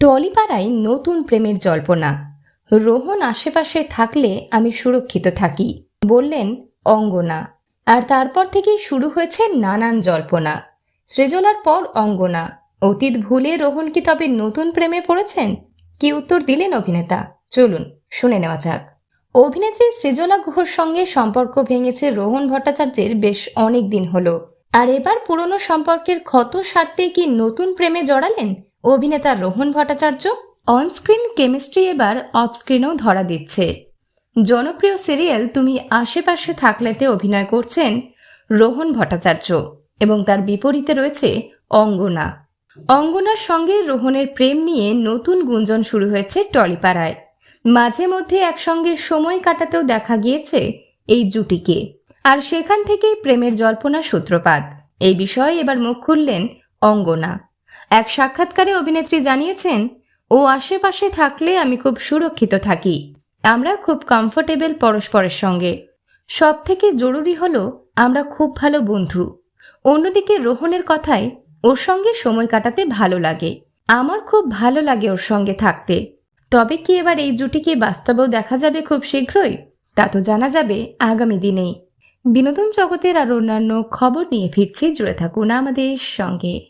টলিপাড়ায় নতুন প্রেমের জল্পনা। রোহন আশেপাশে থাকলে আমি সুরক্ষিত থাকি, বললেন অঙ্গনা। আর তারপর থেকেই শুরু হয়েছে নানান জল্পনা। সৃজলার পর অঙ্গনা। অতীত ভুলে রোহন কি তবে নতুন প্রেমে পড়েছেন? কি উত্তর দিলেন অভিনেতা? চলুন, শুনে নেওয়া যাক। অভিনেত্রী সৃজলা গুহর সঙ্গে সম্পর্ক ভেঙেছে রোহন ভট্টাচার্যের বেশ অনেক দিন হলো। আর এবার পুরনো সম্পর্কের ক্ষত সারতে কি নতুন প্রেমে জড়ালেন? অভিনেতা রোহন ভট্টাচার্য অনস্ক্রিন কেমিস্ট্রি এবার অফস্ক্রিনেও ধরা দিচ্ছে। জনপ্রিয় সিরিয়াল তুমি আশেপাশে থাকলেতে অভিনয় করছেন রোহন ভট্টাচার্য এবং তার বিপরীতে রয়েছে অঙ্গনা। অঙ্গনার সঙ্গে রোহনের প্রেম নিয়ে নতুন গুঞ্জন শুরু হয়েছে টলিপাড়ায়। মাঝে মধ্যে একসঙ্গে সময় কাটাতেও দেখা গিয়েছে এই জুটিকে। আর সেখান থেকেই প্রেমের জল্পনা সূত্রপাত। এই বিষয়ে এবার মুখ খুললেন অঙ্গনা। এক সাক্ষাৎকারে অভিনেত্রী জানিয়েছেন, ও আশেপাশে থাকলে আমি খুব সুরক্ষিত থাকি। আমরা খুব কমফোর্টেবল পরস্পরের সঙ্গে। সব থেকে জরুরি হলো আমরা খুব ভালো বন্ধু। অন্যদিকে রোহনের কথায় ওর সঙ্গে সময় কাটাতে ভালো লাগে। আমার খুব ভালো লাগে ওর সঙ্গে থাকতে। তবে কি এবার এই জুটিকে বাস্তবেও দেখা যাবে খুব শীঘ্রই? তা তো জানা যাবে আগামী দিনেই। বিনোদন জগতের আর অন্যান্য খবর নিয়ে ফিরছি। জুড়ে থাকুন আমাদের সঙ্গে।